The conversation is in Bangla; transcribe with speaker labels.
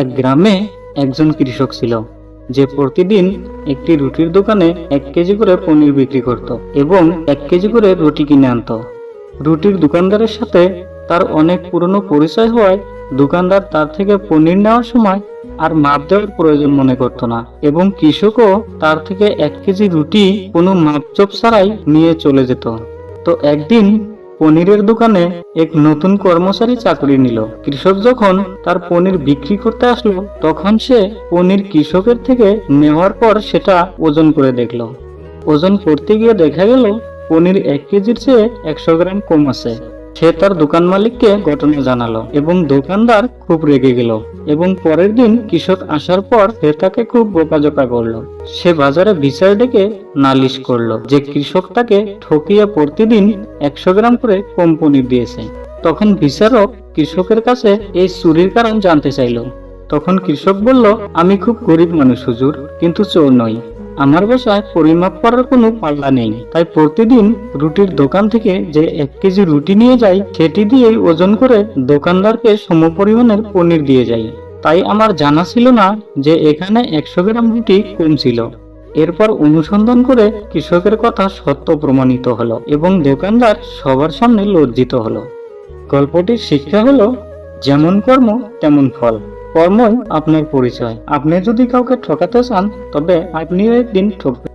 Speaker 1: এক গ্রামে একজন কৃষক ছিল, যে প্রতিদিন একটি রুটির দোকানে এক কেজি করে পনির বিক্রি করত এবং এক কেজি করে রুটি কিনে আনতো। রুটির দোকানদারের সাথে তার অনেক পুরনো পরিচয় হওয়ায় দোকানদার তার থেকে পনির নেওয়ার সময় আর মাপ দেওয়ার প্রয়োজন মনে করতো না এবং কৃষকও তার থেকে এক কেজি রুটি কোনো মাপচোপ ছাড়াই নিয়ে চলে যেত। তো একদিন পনিরের দোকানে এক নতুন কর্মচারী চাকরি নিল। কৃষক যখন তার পনির বিক্রি করতে আসলো, তখন সে পনির কৃষকের থেকে নেওয়ার পর সেটা ওজন করে দেখল। ওজন করতে গিয়ে দেখা গেল, পনির এক কেজির চেয়ে একশো গ্রাম কম আছে। সে তার দোকান মালিককে ঘটনা জানালো এবং দোকানদার খুব রেগে গেল এবং পরের দিন কৃষক আসার পর সে তাকে খুব বোকাজোকা করল। সে বাজারে বিচার ডেকে নালিশ করল যে কৃষক তাকে ঠকিয়ে প্রতিদিন একশো গ্রাম করে কম পনির দিয়েছে। তখন বিচারক কৃষকের কাছে এই চুরির কারণ জানতে চাইলো। তখন কৃষক বলল, আমি খুব গরিব মানুষ হুজুর, কিন্তু চোর নই। আমার বাসায় পরিমাপ করার কোনো পাল্লা নেই। তাই প্রতিদিন রুটির দোকান থেকে যে এক কেজি রুটি নিয়ে যাই, সেটি দিয়েই ওজন করে দোকানদারকে সমপরিমাণের পনির দিয়ে যাই। তাই আমার জানা ছিল না যে এখানে একশো গ্রাম রুটি কম ছিল। এরপর অনুসন্ধান করে কৃষকের কথা সত্য প্রমাণিত হলো এবং দোকানদার সবার সামনে লজ্জিত হলো। গল্পটির শিক্ষা হলো, যেমন কর্ম, তেমন ফল। কর্মই আপনার পরিচয়। আপনি যদি কাউকে ঠকাতে চান তবে আপনিও একদিন ঠকবেন।